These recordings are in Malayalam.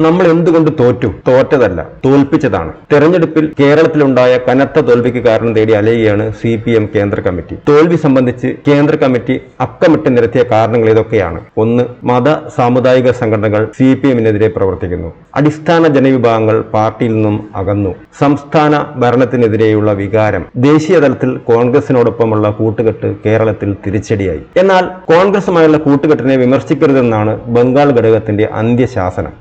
നമ്മൾ എന്തുകൊണ്ട് തോറ്റു? തോറ്റതല്ല തോൽപ്പിച്ചതാണ്. തെരഞ്ഞെടുപ്പിൽ കേരളത്തിലുണ്ടായ കനത്ത തോൽവിക്ക് കാരണം തേടി അലയുകയാണ് സി പി എം കേന്ദ്ര കമ്മിറ്റി. തോൽവി സംബന്ധിച്ച് കേന്ദ്ര കമ്മിറ്റി അക്കമിട്ട് നിരത്തിയ കാരണങ്ങൾ ഇതൊക്കെയാണ്. ഒന്ന് മത സാമുദായിക സംഘടനകൾ സി പി എമ്മിനെതിരെ പ്രവർത്തിക്കുന്നു. അടിസ്ഥാന ജനവിഭാഗങ്ങൾ പാർട്ടിയിൽ നിന്നും അകന്നു. സംസ്ഥാന ഭരണത്തിനെതിരെയുള്ള വികാരം ദേശീയ തലത്തിൽ കോൺഗ്രസിനോടൊപ്പമുള്ള കൂട്ടുകെട്ട് കേരളത്തിൽ തിരിച്ചടിയായി. എന്നാൽ കോൺഗ്രസുമായുള്ള കൂട്ടുകെട്ടിനെ വിമർശിക്കരുതെന്നാണ് ബംഗാൾ ഘടകത്തിന്റെ അന്ത്യശാസനം.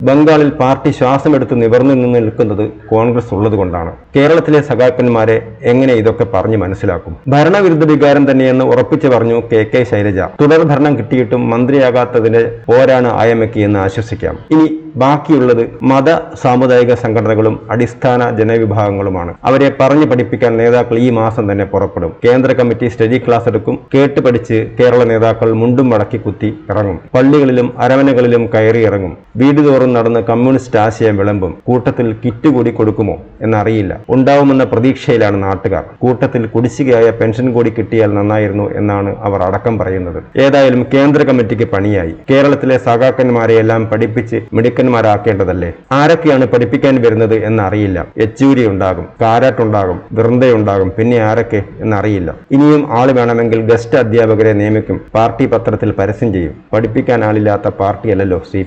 ബംഗാളിൽ പാർട്ടി ശ്വാസമെടുത്ത് നിവർന്നു നിന്ന് നിൽക്കുന്നത് കോൺഗ്രസ് ഉള്ളതുകൊണ്ടാണ്. കേരളത്തിലെ സഖാക്കന്മാരെ എങ്ങനെ ഇതൊക്കെ പറഞ്ഞു മനസ്സിലാക്കും? ഭരണവിരുദ്ധ വികാരം തന്നെയെന്ന് ഉറപ്പിച്ചു പറഞ്ഞു കെ കെ ശൈലജ. തുടർ ഭരണം കിട്ടിയിട്ടും മന്ത്രിയാകാത്തതിന് പോരാണ് ആയമയ്ക്ക് എന്ന് ആശ്വസിക്കാം. ഇനി ബാക്കിയുള്ളത് മത സാമുദായിക സംഘടനകളും അടിസ്ഥാന ജനവിഭാഗങ്ങളുമാണ്. അവരെ പറഞ്ഞു പഠിപ്പിക്കാൻ നേതാക്കൾ ഈ മാസം തന്നെ പുറപ്പെടും. കേന്ദ്ര കമ്മിറ്റി സ്റ്റഡി ക്ലാസ് എടുക്കും. കേട്ട് പഠിച്ച് കേരള നേതാക്കൾ മുണ്ടും മടക്കി കുത്തി ഇറങ്ങും. പള്ളികളിലും അരവനകളിലും കയറി ഇറങ്ങും. വീട് നടന്ന് കമ്മ്യൂണിസ്റ്റ് ആശയം വിളമ്പും. കൂട്ടത്തിൽ കിറ്റ് കൂടി കൊടുക്കുമോ എന്നറിയില്ല. ഉണ്ടാവുമെന്ന പ്രതീക്ഷയിലാണ് നാട്ടുകാർ. കൂട്ടത്തിൽ കുടിശ്ശികയായ പെൻഷൻ കൂടി കിട്ടിയാൽ നന്നായിരുന്നു എന്നാണ് അവർ അടക്കം പറയുന്നത്. ഏതായാലും കേന്ദ്ര കമ്മിറ്റിക്ക് പണിയായി. കേരളത്തിലെ സഖാക്കന്മാരെയെല്ലാം പഠിപ്പിച്ച് മിടുക്കന്മാരാക്കേണ്ടതല്ലേ ആരൊക്കെയാണ് പഠിപ്പിക്കാൻ വരുന്നത് എന്നറിയില്ല. യെച്ചൂരി ഉണ്ടാകും കാരാട്ടുണ്ടാകും വൃന്ദയുണ്ടാകും പിന്നെ ആരൊക്കെ എന്നറിയില്ല. ഇനിയും ആൾ വേണമെങ്കിൽ ഗസ്റ്റ് അധ്യാപകരെ നിയമിക്കും. പാർട്ടി പത്രത്തിൽ പരസ്യം ചെയ്യും. പഠിപ്പിക്കാൻ ആളില്ലാത്ത പാർട്ടിയല്ലല്ലോ സി